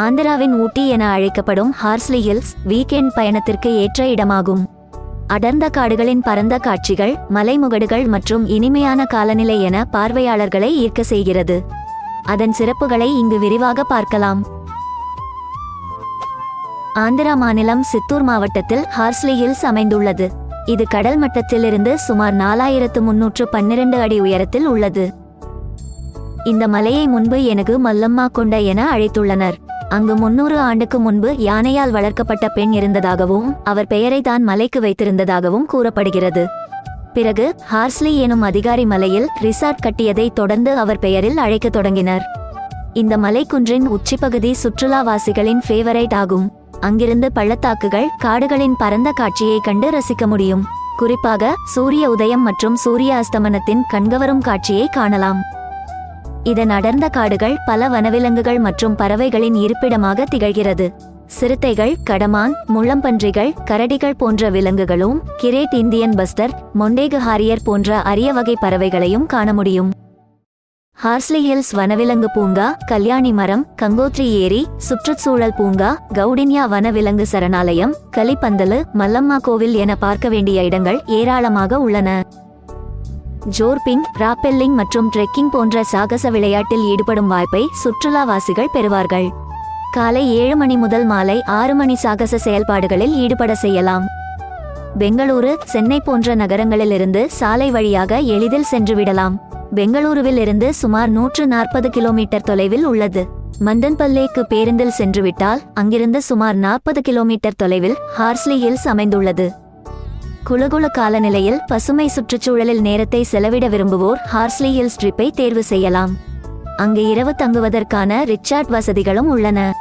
ஆந்திராவின் ஊட்டி என அழைக்கப்படும் ஹார்ஸ்லி ஹில்ஸ் வீக்கெண்ட் பயணத்திற்கு ஏற்ற இடமாகும். அடர்ந்த காடுகளின் பரந்த காட்சிகள் மலைமுகடுகள் மற்றும் இனிமையான காலநிலை என பார்வையாளர்களை ஈர்க்க செய்கிறது. அதன் சிறப்புகளை இங்கு விரிவாக பார்க்கலாம். ஆந்திரா மாநிலம் சித்தூர் மாவட்டத்தில் ஹார்ஸ்லி ஹில்ஸ் அமைந்துள்ளது. இது கடல் மட்டத்திலிருந்து சுமார் நாலாயிரத்து முன்னூற்று பன்னிரண்டு அடி உயரத்தில் உள்ளது. இந்த மலையை முன்பு எனக்கு மல்லம்மா கொண்ட என அழைத்துள்ளனர். அங்கு முன்னூறு ஆண்டுக்கு முன்பு யானையால் வளர்க்கப்பட்ட பெண் இருந்ததாகவும் அவர் பெயரை தான் மலைக்கு வைத்திருந்ததாகவும் கூறப்படுகிறது. பிறகு ஹார்ஸ்லி எனும் அதிகாரி மலையில் ரிசார்ட் கட்டியதை தொடர்ந்து அவர் பெயரில் அழைக்க தொடங்கினர். இந்த மலைக்குன்றின் உச்சிப்பகுதி சுற்றுலாவாசிகளின் ஃபேவரைட் ஆகும். அங்கிருந்து பள்ளத்தாக்குகள் காடுகளின் பரந்த காட்சியை கண்டு ரசிக்க முடியும். குறிப்பாக சூரிய உதயம் மற்றும் சூரிய அஸ்தமனத்தின் கண்கவரும் காட்சியை காணலாம். இதன் அடர்ந்த காடுகள் பல வனவிலங்குகள் மற்றும் பறவைகளின் இருப்பிடமாக திகழ்கிறது. சிறுத்தைகள் கடமான் முள்ளம்பன்றிகள் கரடிகள் போன்ற விலங்குகளும் great Indian bustard Montagu harrier போன்ற அரிய வகை பறவைகளையும் காண முடியும். ஹார்ஸ்லி ஹில்ஸ் வனவிலங்கு பூங்கா கல்யாணி மரம் கங்கோத்ரி ஏரி சுற்றுச்சூழல் பூங்கா கவுடின்யா வனவிலங்கு சரணாலயம் கலிப்பந்தலு மல்லம்மா கோவில் என பார்க்க வேண்டிய இடங்கள் ஏராளமாக உள்ளன. ஜோர்பிங் ராப்பெல்லிங் மற்றும் ட்ரெக்கிங் போன்ற சாகச விளையாட்டில் ஈடுபடும் வாய்ப்பை சுற்றுலாவாசிகள் பெறுவார்கள். காலை ஏழு மணி முதல் மாலை ஆறு மணி சாகச செயல்பாடுகளில் ஈடுபட செய்யலாம். பெங்களூரு சென்னை போன்ற நகரங்களிலிருந்து சாலை வழியாக எளிதில் சென்றுவிடலாம் பெங்களூருவில் இருந்து சுமார் நூற்று நாற்பது கிலோமீட்டர் தொலைவில் உள்ளது. மந்தன்பல்லேக்கு பேருந்தில் சென்றுவிட்டால் அங்கிருந்து சுமார் நாற்பது கிலோமீட்டர் தொலைவில் ஹார்ஸ்லி ஹில்ஸ் அமைந்துள்ளது. குலகுல காலநிலையில் பசுமை சுற்றுச்சூழலில் நேரத்தை செலவிட விரும்புவோர் ஹார்ஸ்லி ஹில்ஸ் ட்ரிப்பை தேர்வு செய்யலாம். அங்கு இரவு தங்குவதற்கான ரிச்சார்ட் வசதிகளும் உள்ளன.